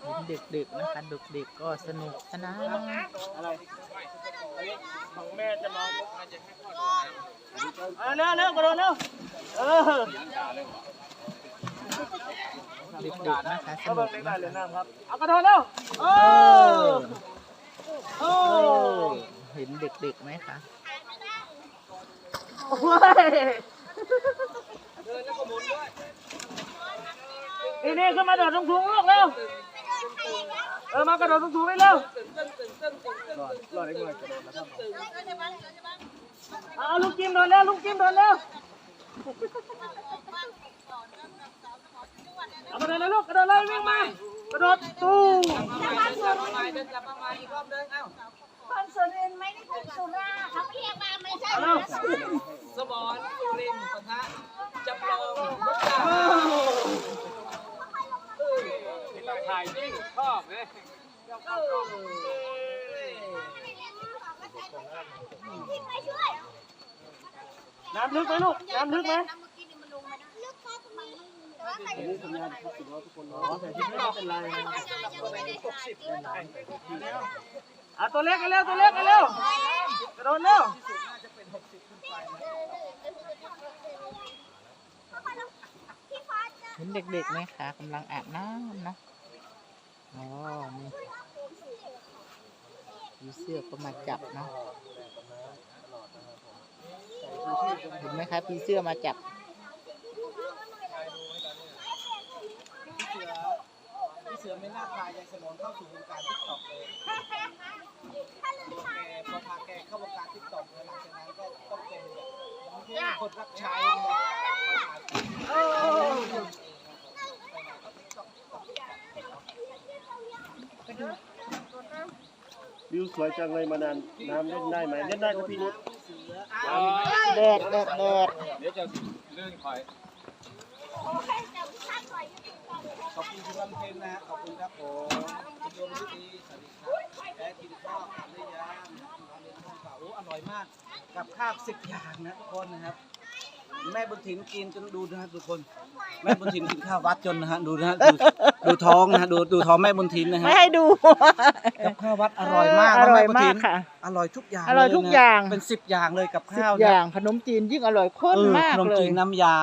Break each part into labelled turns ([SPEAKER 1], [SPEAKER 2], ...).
[SPEAKER 1] เห็นเด็กๆนะคะเด็กๆก็สนุกสนาน
[SPEAKER 2] อะไรของแม่จะมาเอาเร็วเร็วกระโดดเร็วเออ
[SPEAKER 1] เด็กๆนะคะสนุ
[SPEAKER 2] เบิ่
[SPEAKER 1] ก
[SPEAKER 2] งเล็ก
[SPEAKER 1] นะ
[SPEAKER 2] ได้เลย
[SPEAKER 1] คะ
[SPEAKER 2] นะครับเอากระโดดเร็วโอ้โอ้
[SPEAKER 1] โอ้เห็นเด็กๆไหมคะ
[SPEAKER 2] โอ้ยนี่นี่ขึ้นมาโดดตรงถุงลูกเร็ว เออมากระโดดตรงถุงไปเร็วรอดได้เมื่อไหร่กระโดดนะครับเอาลูกจิ้มโดนแล้วลูกจิ้มโดนแล้วเอากระโดดเลยลูกกระโดดเลยวิ่งมากระโดดตู้
[SPEAKER 3] คนสุรินทร์ไม่ได้ถูกสุราเขาเรียกว่าไม่ใช่
[SPEAKER 2] เอาเร็ว
[SPEAKER 4] สมอนเล่นปะทะจำล องมุกดา
[SPEAKER 2] ถ่ายจริงชอบไหม
[SPEAKER 3] ที่ไม่ช่วย
[SPEAKER 2] น้ำลึกไหมลูก น้ำลึกไหม
[SPEAKER 3] น้ำเมื่อกี้นี่มันลงมานะลึกมากทำไมไม่แต่ว่าใคร
[SPEAKER 2] แต่ที่ไม่เป็นไร
[SPEAKER 3] ยังไม่ได้ถ่ายเกิน
[SPEAKER 2] อะตัวเล็กกันเร็วตัวเล็กกันเร็วกระโดดเร็ว
[SPEAKER 3] พี่ฟ้าจะ
[SPEAKER 1] เห็นเด็กๆไหมคะกำลังอาบน้ำนะ อ๋อนี่ผีเสื้อก็มาจับเนาะเห็นไหมคะผีเสื้อมาจับ
[SPEAKER 4] พี่เสือไม่น่าพายายสมอนเข้าสู่วงการทิกตอกเลยแกพอพาแกเข้าวงการทิกตอกแล้วหลังจากนั้นก็ต้องเป็นคนรับใช้นะครับ
[SPEAKER 2] วิวสวยจังเลยมานานน้ำเล่นได้ไหมเล่นได้ครับพี่นุช
[SPEAKER 1] แดดแดดแดด
[SPEAKER 4] เดี๋ยวจะลื่นคอยขอบคุณคุณลำเพนนะฮะขอบคุณครับผมคุณโยมฤดีสวัสดีครับแกกินข้าวทานได้ยังทานในห้องเปล่าโอ้อร่อยมาก กับข้าวสิบอย่างนะทุกคนนะครับ แม่บุญถิ่นกินจนดูนะฮะทุกคน แม่บุญถิ่นกินข้าววัดจนนะฮะดูนะฮะดูดูท้องนะฮะดูดูท้องแม่บุญถิ่นนะฮะ
[SPEAKER 1] ไม่ให้ดู
[SPEAKER 4] กับข้าววัดอร่อยมาก
[SPEAKER 1] อ
[SPEAKER 4] นะ
[SPEAKER 1] ร่อ
[SPEAKER 4] แม่
[SPEAKER 1] ย
[SPEAKER 4] บุญ
[SPEAKER 1] มา
[SPEAKER 4] ถิ่
[SPEAKER 1] ก
[SPEAKER 4] น
[SPEAKER 1] ค่ะ
[SPEAKER 4] อร่อยทุกอย่าง
[SPEAKER 1] อร่อย
[SPEAKER 4] เล
[SPEAKER 1] ทุก
[SPEAKER 4] นะ
[SPEAKER 1] อย่าง
[SPEAKER 4] เป็นสิบอย่างเลยกับ
[SPEAKER 1] สิบ
[SPEAKER 4] ข้าว
[SPEAKER 1] อ
[SPEAKER 4] นะ
[SPEAKER 1] ย่างขนมจีนยิ่งอร่อยข้น
[SPEAKER 4] เออ
[SPEAKER 1] มาก
[SPEAKER 4] ขนม
[SPEAKER 1] เล
[SPEAKER 4] จี
[SPEAKER 1] ย
[SPEAKER 4] นน้ำยา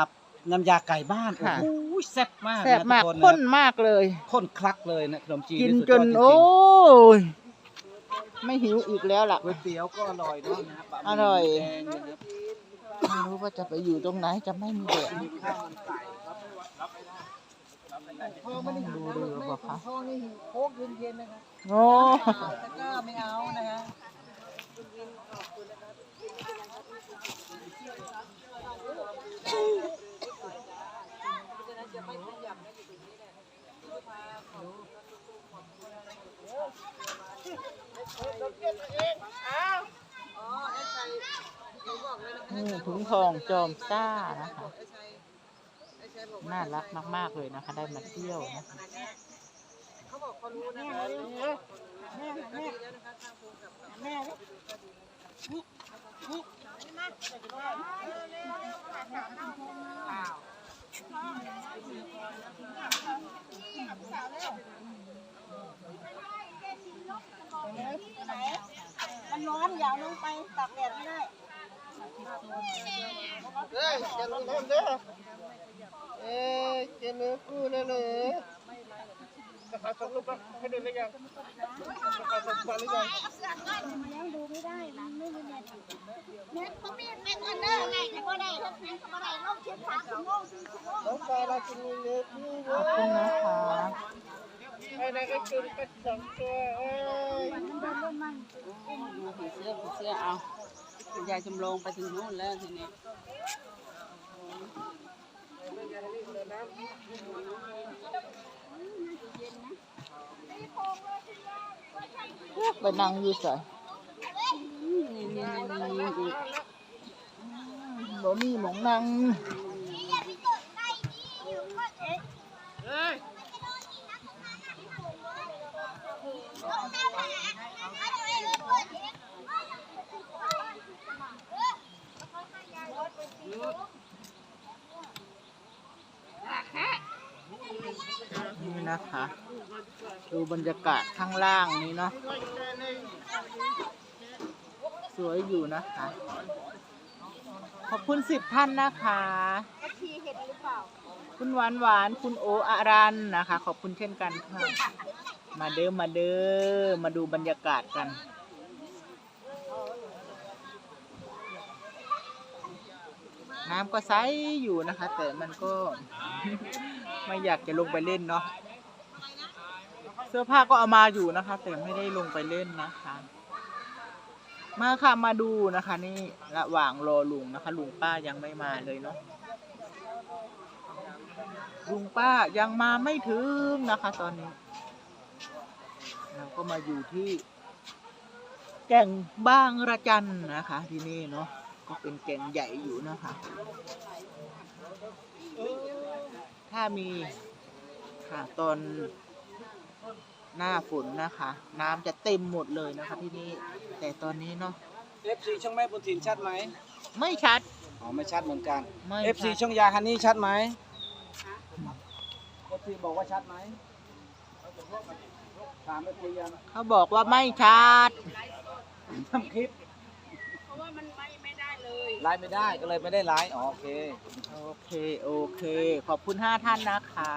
[SPEAKER 4] น้ำยาไก่บ้าน โอ้
[SPEAKER 1] ค่ะ
[SPEAKER 4] โหแซ่บมาก
[SPEAKER 1] แซ่บมากะ
[SPEAKER 4] ทุ
[SPEAKER 1] ข้น
[SPEAKER 4] นะ
[SPEAKER 1] มากเลย
[SPEAKER 4] ข้นคลักเลยนะขนมจีน
[SPEAKER 1] กิน
[SPEAKER 4] สุด
[SPEAKER 1] จ
[SPEAKER 4] ย
[SPEAKER 1] น
[SPEAKER 4] ดริงๆ
[SPEAKER 1] โอ้ยไม่หิวอีกแล้วล่ะ
[SPEAKER 4] ก๋วยเตี๋ยวก็อร่อยด้วยนะบะหมี่
[SPEAKER 1] อร่อย
[SPEAKER 4] แดงนะครับ
[SPEAKER 1] ไม่รู้ว่าจะไปอยู่ตรงไหนจะไม่มีแดด
[SPEAKER 4] ข้าวมันไก่ครับ
[SPEAKER 1] พ่อไม่ได้ดูเรือบอกคะ
[SPEAKER 4] พ่อนี่โค้กเย็นๆนะครับ
[SPEAKER 1] โอ้
[SPEAKER 4] แต่ก็ไม่เอานะฮะ
[SPEAKER 1] นี่ถุงทองจอมซ่านะคะ น่ารักมาก ๆ เลยนะคะ ได้มาเที่ยวนะคะ
[SPEAKER 3] มันร้อนอย่าลงไปตักแดดไม่ได้
[SPEAKER 2] เฮ้ยจะลงทุนเด้อเอ้ยเจนุกูเลยเลยสาขาสองลูกแล้วให้เดินได้ยังสาขาสองมาหรือยัง
[SPEAKER 3] เอาเสื้อก้อนมาแล้วดูไม่ได้มันไม่มีเน็ตเน็ตเขามีเป็นเงินเด้อไงแต่ก็ได้ถ้าเป็นก็ได้ลบเช็ดสามชั่วโมงสี่ชั่วโมง
[SPEAKER 2] น้องปลาเราจะมีเยอะนี่เย
[SPEAKER 1] ขอ
[SPEAKER 2] อะ
[SPEAKER 1] บคุณนะคะ
[SPEAKER 2] ไอ้นั่นก็กินกันสองตัวเอ้ย
[SPEAKER 4] ดูผีเสื้อเสื้อเอา ยายจำลองไปถึงนู่นแล้วทีนี้
[SPEAKER 1] ไปนั่งอยู่ใส่
[SPEAKER 4] นี่นี่นี่นี่อีก
[SPEAKER 1] บ่มีหมองนั่ง นี่นะคะ ดูบรรยากาศข้างล่างนี้เนาะ สวยอยู่นะคะ ขอบคุณสิบท่านนะคะ
[SPEAKER 3] ทีเห็ดหรือเปล่า
[SPEAKER 1] คุณหวานหวาน คุณโออารันนะคะ ขอบคุณเช่นกันค่ะ มาเด้อ มาเด้อ มาดูบรรยากาศกัน น้ำก็ใสอยู่นะคะ แต่มันก็ ไม่อยากจะลงไปเล่นเนาะเสื้อผ้าก็เอามาอยู่นะคะ แต่ไม่ได้ลงไปเล่นนะคะ มาค่ะมาดูนะคะ นี่ระหว่างรอลุงนะคะ ลุงป้ายังไม่มาเลยเนาะลุงป้ายังมาไม่ถึงนะคะ ตอนนี้เราก็มาอยู่ที่ แก่งบางระจันนะคะ ที่นี่เนาะ ก็เป็นแก่งใหญ่อยู่นะคะ ถ้ามีค่ะตอนหน้าฝนนะคะ น้ำจะเต็มหมดเลยนะคะที่นี่แต่ตอนนี้เนาะ
[SPEAKER 4] FC ช่องแม่บุญถิ่นชัดไหม
[SPEAKER 1] ไม่ชัด
[SPEAKER 4] อ๋อไม่ชัดเหมือนกัน
[SPEAKER 1] ไม่
[SPEAKER 4] FC
[SPEAKER 1] ชัด
[SPEAKER 4] ช่องยาฮันนี่ชัดไหม FC บอกว่าชัดไหมถาม FC ยัง
[SPEAKER 1] เขาบอกว่าไม่ชัด
[SPEAKER 4] ทำคลิป เพราะว่ามันไลฟ์ไม่ได้ เลยไลฟ์ไม่ได้ก็เลยไม่ได้ไลฟ์อ๋อโอเค
[SPEAKER 1] โอเค โอเค ขอบคุณห้าท่านนะคะ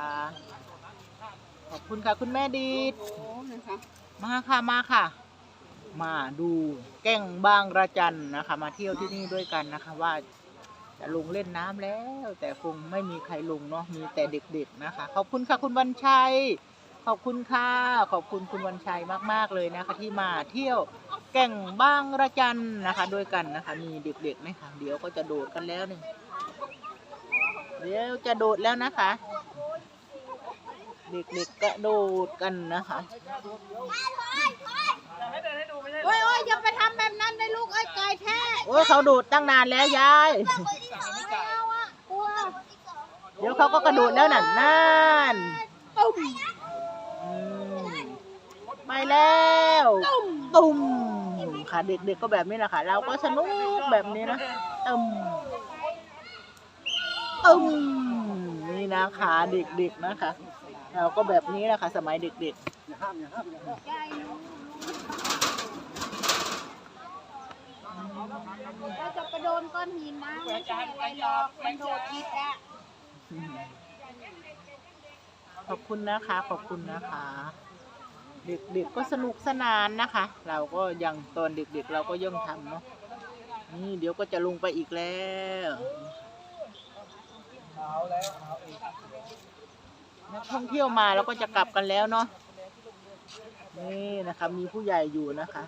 [SPEAKER 1] ขอบคุณค่ะคุณแม่ดีดมาค่ะ มาค่ะ มาดูแก่งบางระจันนะคะ มาเที่ยวที่นี่ด้วยกันนะคะ ว่าจะลงเล่นน้ำแล้ว แต่คงไม่มีใครลงเนาะมีแต่เด็กๆนะคะ ขอบคุณค่ะคุณวันชัย ขอบคุณค่ะ ขอบคุณคุณวันชัยมาก ๆเลยนะคะที่มาเที่ยว แก่งบางระจันนะคะ ด้วยกันนะคะ มีเด็กๆไหมคะเดี๋ยวก็จะโดดกันแล้วหนึ่งเดี๋ยวจะโดดแล้วนะคะ เด็กๆกระโดดกันนะคะ
[SPEAKER 3] โอ้ยโอ้ยอย่าไปทำแบบนั้นเลยลูกเอ้ยไก่แท้
[SPEAKER 1] โอ้ยเขาโดดตั้งนานแล้วยาย
[SPEAKER 3] ไม่เอาอะกลัว
[SPEAKER 1] เดี๋ยวเขาก็กระโดดแล้วนั่นนั่น
[SPEAKER 3] ตุ้ม
[SPEAKER 1] อืมไปแล้วตุ้ม ค่ะ เด็กๆก็แบบนี้แหละค่ะ เราก็สนุกแบบนี้นะตุ้มตุ้มนี่นะคะเด็กๆนะคะ เราก็แบบนี้แหละค่ะ สมัยเด็กๆ
[SPEAKER 3] เราจะไปโดนก้อนหินนะไม่ใช่อะไรหรอกมันโดดอิดอะ
[SPEAKER 1] ขอบคุณนะคะ ขอบคุณนะคะ เด็กๆก็สนุกสนานนะคะ เราก็ยังตอนเด็กๆ เราก็ย่องทำเนาะนี่เดี๋ยวก็จะลงไปอีกแล้วนักท่องเที่ยวมาแล้วก็จะกลับกันแล้วเนาะนี่นะคะมีผู้ใหญ่อยู่นะคะ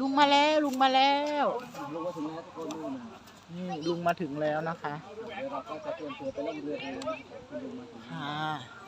[SPEAKER 1] ลุงมาแล้วลุงมาแล้ว
[SPEAKER 4] ลุงก็ถึงแล้วทุกคน นู่นนะ
[SPEAKER 1] นี่ลุงมาถึงแล้วนะคะ
[SPEAKER 4] เดี๋ยวเราก็จะเตรียมตัวไปล่องเรือเองนะครับคุณลุงมาถึง
[SPEAKER 1] ค่ะ